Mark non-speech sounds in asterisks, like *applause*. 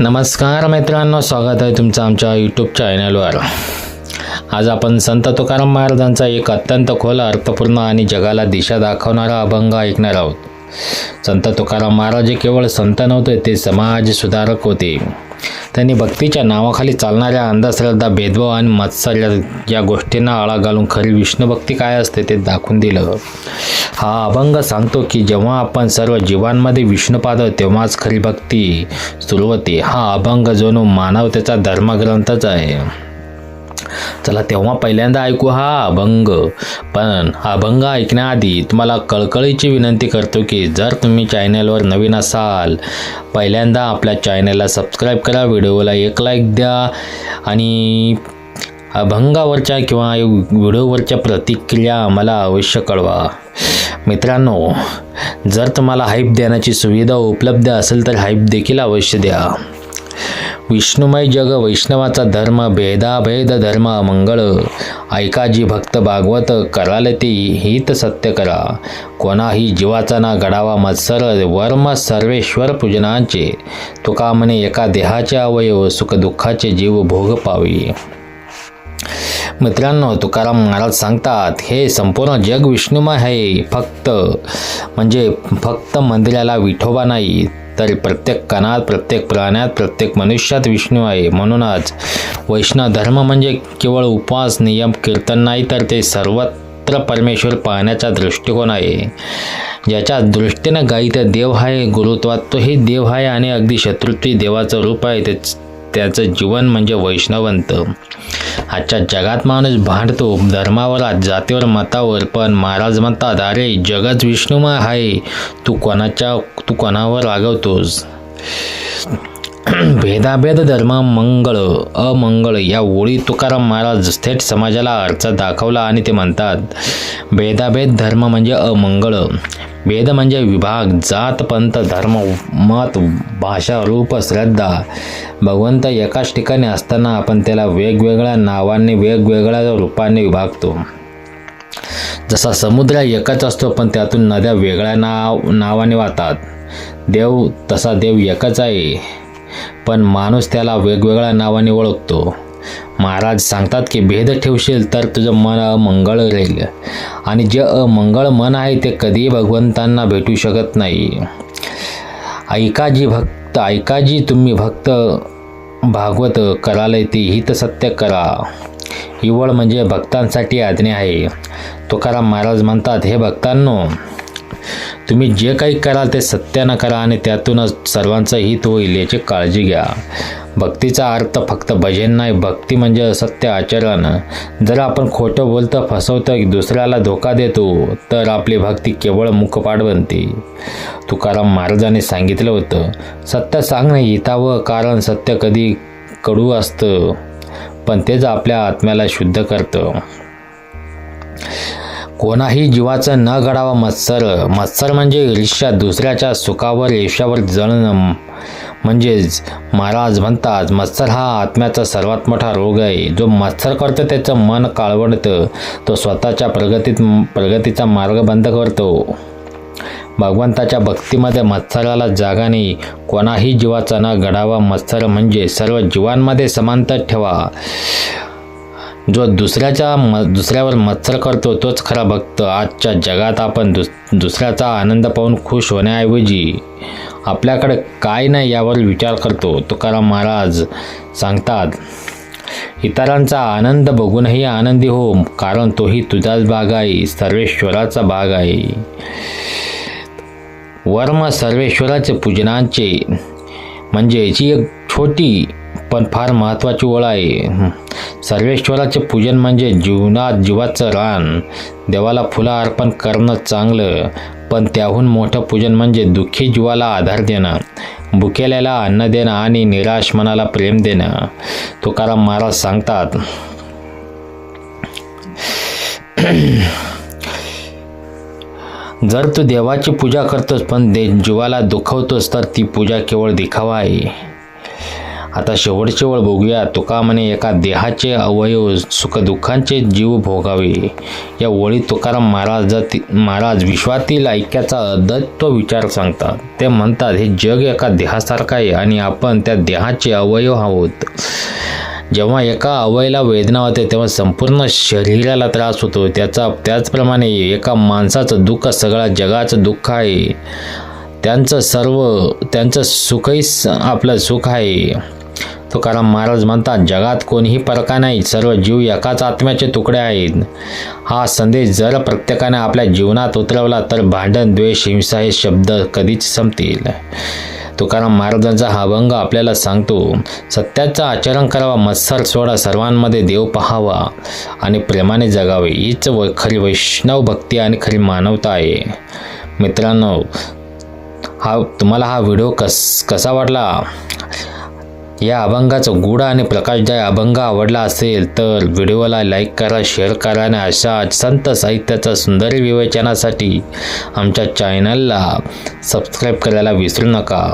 नमस्कार मित्रांनो स्वागत आहे तुमचं आमच्या यूट्यूब चॅनलवर आज आपण संत तुकाराम महाराजांचा एक अत्यंत खोल अर्थपूर्ण आणि जगाला दिशा दाखवणारा अभंग ऐकणार आहोत. संत तुकाराम महाराज केवळ संत नव्हते ते समाज सुधारक होते. त्यांनी भक्तीच्या नावाखाली चालणाऱ्या अंधश्रद्धा भेदभाव आणि मत्सर्य या गोष्टींना आळा घालून खरी विष्णुभक्ती काय असते ते दाखवून दिलं. हा अभंग सांगतो की जेव्हा आपण सर्व जीवांमध्ये विष्णू पाहतो तेव्हाच खरी भक्ती सुरू होते हा अभंग जणू मानवतेचा धर्मग्रंथच आहे. चला तेव्हा पहिल्यांदा ऐकू हा अभंग. पण अभंग ऐकण्याआधी तुम्हाला कळकळीची विनंती करतो की जर तुम्ही चॅनलवर नवीन असाल पहिल्यांदा आपल्या चॅनलला सबस्क्राईब करा व्हिडिओला एक लाईक द्या आणि अभंगावरच्या किंवा व्हिडिओवरच्या प्रतिक्रिया आम्हाला अवश्य कळवा. मित्रांनो जर तुम्हाला हाईप देण्याची सुविधा उपलब्ध असेल तर हाईप देखील अवश्य द्या. विष्णुमय जग वैष्णवाचा धर्म भेदाभेद धर्म मंगळ. ऐकाजी भक्त भागवत कराल ती हित सत्य करा. कोणाही जीवाचा ना गडावा मत्सर वर्म सर्वेश्वर पूजनांचे. तुका म्हणे एका देहाचे अवयव सुखदुःखाचे जीव भोग पावी. मित्रांनो तुकाराम महाराज सांगतात हे संपूर्ण जग विष्णुमय आहे फक्त म्हणजे फक्त मंदिराला विठोबा नाही तर प्रत्येक कणात प्रत्येक प्राण्यात प्रत्येक मनुष्यात विष्णू आहे. म्हणूनच वैष्णव धर्म म्हणजे केवळ उपवास नियम कीर्तन नाही तर ते सर्वत्र परमेश्वर पाहण्याचा दृष्टिकोन आहे. ज्याच्या दृष्टीनं गायीत देव आहे गुरुत्वात तोही देव आहे आणि अगदी शत्रुत्वी देवाचं रूप आहे तेच त्याचं जीवन म्हणजे वैष्णवंत. आजच्या जगात माणूस भांडतो धर्मावर जातीवर मतावर पण महाराज म्हणतात अरे जगच विष्णुमय आहे. तू कोणाच्या तू कोणावर रागवतोस? *clears throat* भेदाभेद धर्म मंगळ अमंगळ या ओळी तुकाराम महाराज थेट समाजाला अर्थ दाखवला आणि ते म्हणतात भेदाभेद धर्म म्हणजे अमंगळ. भेद म्हणजे विभाग जात पंथ धर्म मत भाषा रूप श्रद्धा. भगवंत एकाच ठिकाणी असताना आपण त्याला वेगवेगळ्या नावांनी वेगवेगळ्या रूपाने विभागतो. जसा समुद्र एकच असतो पण त्यातून नद्या वेगळ्या नाव नावाने वाहतात. देव तसा देव एकच आहे. पण माणूस त्याला वेगवेगळ्या नावाने ओळखतो. महाराज सांगतात की भेद ठेवशील तर तुझं मन अमंगळ राहील. आणि जे अमंगळ मन आहे ते कधीही भगवंतांना भेटू शकत नाही. ऐका जी भक्त ऐका जी तुम्ही भक्त भागवत कराल ते हित सत्य करा. हिवळ म्हणजे भक्तांसाठी आज्ञा आहे. तुकाराम महाराज म्हणतात हे भक्तांनो तुम्ही जे काही कराल ते सत्यानं करा आणि त्यातूनच सर्वांचं हित होईल याची काळजी घ्या. भक्तीचा अर्थ फक्त भजन नाही भक्ती म्हणजे सत्य आचरण. जर आपण खोटं बोलतं फसवतं दुसऱ्याला धोका देतो तर आपली भक्ती केवळ मुखपाठ बनते. तुकाराम महाराजांनी सांगितलं होतं सत्य सांगणं हितावं कारण सत्य कधी कडू असतं पण तेच आपल्या आत्म्याला शुद्ध करतं. कोणाही जीवाचं न घडावा मत्सर. मत्सर म्हणजे ईर्ष्या दुसऱ्याच्या सुखावर ईर्ष्यावर जळणं. म्हणजेच महाराज म्हणतात मत्सर हा आत्म्याचा सर्वात मोठा रोग आहे. जो मत्सर करतो त्याचं मन काळवडतं. तो स्वतःच्या प्रगतीत प्रगतीचा मार्ग बंद करतो. भगवंताच्या भक्तीमध्ये मत्सराला जागा नाही. कोणाही जीवाचा न घडावा मत्सर म्हणजे सर्व जीवांमध्ये समांतर ठेवा. जो दुसऱ्याच्या म दुसऱ्यावर मत्सर करतो तोच खरा भक्त. आजच्या जगात आपण दुस दुसऱ्याचा आनंद पाहून खुश होण्याऐवजी आपल्याकडे काय नाही यावर विचार करतो तुकाराम महाराज सांगतात इतरांचा आनंद बघूनही आनंदी हो कारण तोही तुझाच भाग आहे सर्वेश्वराचा भाग आहे. वर्म सर्वेश्वराचे पूजनांचे म्हणजे याची एक छोटी पण फार महत्त्वाची ओळ आहे. सर्वेश्वराचे पूजन म्हणजे जीवनात जीवाचं रान. देवाला फुलं अर्पण करणं चांगलं पण त्याहून मोठं पूजन म्हणजे दुःखी जीवाला आधार देणं भुकेल्याला अन्न देणं आणि निराश मनाला प्रेम देणं. तुकाराम महाराज सांगतात जर तू देवाची पूजा करतोस पण दे जीवाला दुखवतोस तर ती पूजा केवळ दिखावा आहे. आता शेवटचे वळ बघूया. तुका म्हणे एका देहाचे अवयव सुखदुःखांचे जीव भोगावे. या ओळी तुकाराम महाराज महाराज विश्वातील ऐक्याचा अद्वैत्व विचार सांगतात. ते म्हणतात हे जग एका देहासारखं आहे आणि आपण त्या देहाचे अवयव आहोत. जेव्हा एका अवयला वेदना होते तेव्हा संपूर्ण शरीराला त्रास होतो. त्याचा त्याचप्रमाणे एका माणसाचं दुःख सगळ्या जगाचं दुःख आहे. त्यांचं सर्व त्यांचं सुखही स- आपलं सुख आहे. तुकाराम महाराज म्हणतात जगात कोणीही परका नाही सर्व जीव एकाच आत्म्याचे तुकडे आहेत. हा संदेश जर प्रत्येकाने आपल्या जीवनात उतरवला तर भांडण द्वेष हिंसा हे शब्द कधीच संपतील. तुकाराम महाराजांचा हा अभंग आपल्याला सांगतो सत्याचं आचरण करावा मत्सर सोडा सर्वांमध्ये देव पहावा आणि प्रेमाने जगावे. हीच व खरी वैष्णव भक्ती आणि खरी मानवता आहे. मित्रांनो हा तुम्हाला हा व्हिडिओ कस कसा वाटला? या अभंगाचं गूढ आणि प्रकाशदाय अभंग आवडला असेल तर व्हिडिओला लाईक करा शेअर करा आणि अशा संत साहित्याचा सुंदर विवेचनासाठी आमच्या चॅनलला सबस्क्राईब करायला विसरू नका.